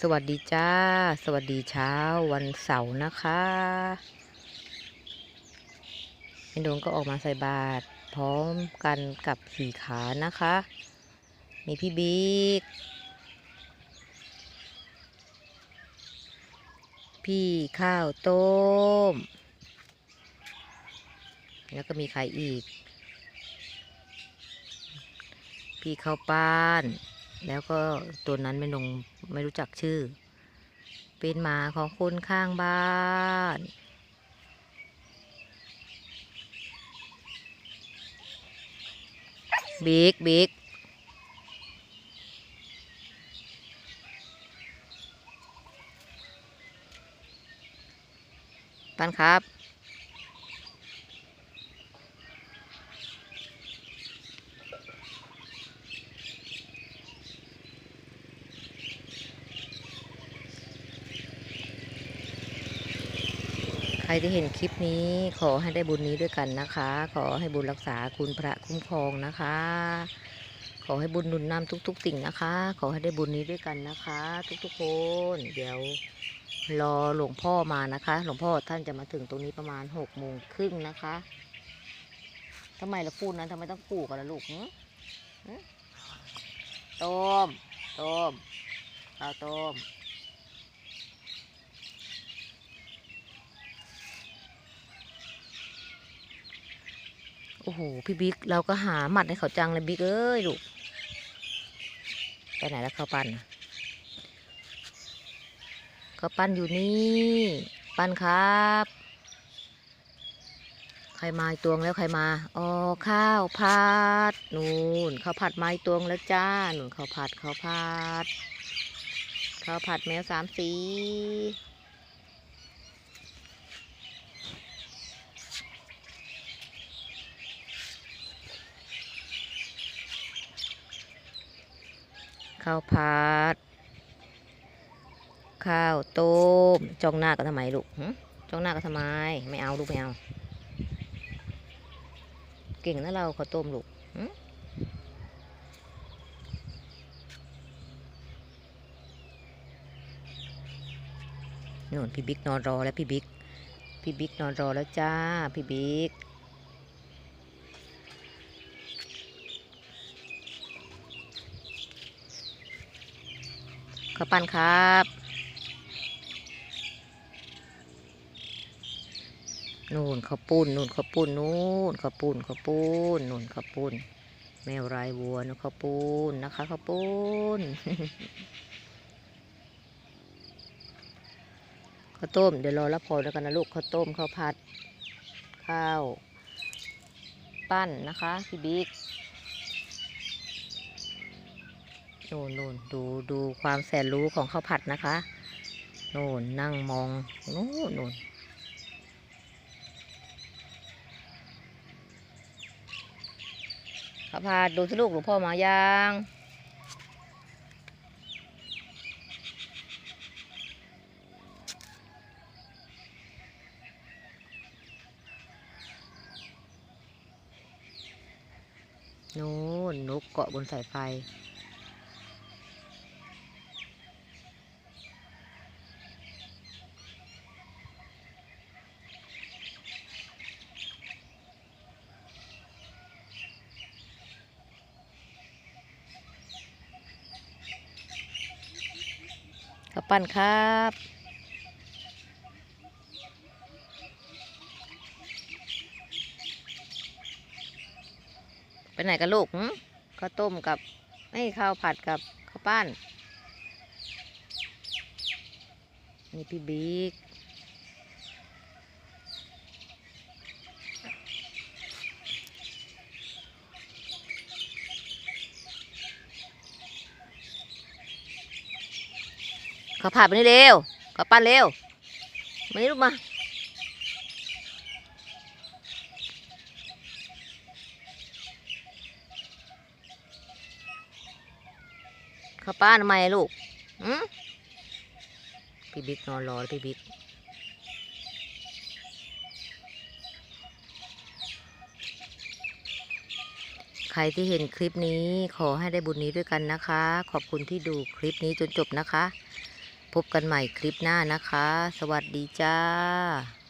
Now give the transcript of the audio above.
สวัสดีจ้า สวัสดีเช้าวันเสาร์นะคะแม่ดวงก็ออกมาใส่บาตรพร้อมกันกับสี่ขานะคะ มีพี่บิ๊ก พี่ข้าวต้ม แล้วก็มีใครอีก พี่ข้าวป้าน แล้วก็ตัวนั้นไม่ลงไม่รู้จักชื่อ เป็นหมาของคนข้างบ้านบิ๊กบิ๊กปันครับ ใครที่เห็นคลิปนี้ขอให้ได้บุญนี้ด้วยกันนะคะ ขอให้บุญรักษาคุณพระคุ้มครองนะคะ ขอให้บุญหนุนนำทุก ๆ สิ่งนะคะ ขอให้ได้บุญนี้ด้วยกันนะคะ ทุกๆคน เดี๋ยวรอหลวงพ่อมานะคะ หลวงพ่อท่านจะมาถึงตรงนี้ประมาณหกโมงครึ่งนะคะทำไมเราพูดนั้นทำไมต้องขู่กันล่ะลูกหึหึต้มต้มเอาต้ม โอ้โห พี่บิ๊กเราก็หาหมัดให้เขาจังเลยบิ๊กเอ้ยลูก ไปไหนแล้วเขาวปั้นเขาวปั้นอยู่นี่ ปั้นครับ ใครมาอีกตวงแล้วใครมาอ๋อข้าวผัดนู่นข้าวผัดไมาอีกตวงแล้วจ้านู่นข้าวผัดข้าวผัดข้าวผัดแมวสามสี ข้าวผัดข้าวต้มจ้องหน้ากันทำไมลูกหึจ้องหน้ากันทำไม ไม่เอาลูกไม่เอา เก่งนะเราข้าวต้มลูกหึนู่นพี่บิ๊กนอนรอแล้วพี่บิ๊กพี่บิ๊กนอนรอแล้วจ้า พี่บิ๊ก ข้าวปั้นครับ นู่นข้าวปุ้นนู่นข้าวปุ้นนู่นข้าวปุ้นข้าวปุ้นนู่นข้าวปุ้น แมวลายวัวนู่นข้าวปุ้นนะคะข้าวปุ้นข้าวต้มเดี๋ยวรอรับพรแล้วกันนะลูกข้าวต้มข้าวผัด ข้าว ปั้นนะคะพี่บิ๊ก โน่นโน่นดูดูความแสนรู้ของข้าวผัดนะคะ โน่นนั่งมองนู่นนู่นข้าวผัดดูสิลูกหลวงพ่อมายังนู่นนกเกาะบนสายไฟ ปั้นครับไปไหนกันลูกข้าวต้มกับไม่ข้าวผัดกับข้าวปั้นนี่พี่บิ๊ก ข้าวผัดมานี่เร็วข้าปั้นเร็วมานี่ลูกมาข้าป้านทำไมลูกอืมพี่บิ๊กนอนรอแล้วพี่บิ๊ก ใครที่เห็นคลิปนี้ขอให้ได้บุญนี้ด้วยกันนะคะ ขอบคุณที่ดูคลิปนี้จนจบนะคะ พบกันใหม่คลิปหน้านะคะ สวัสดีจ้า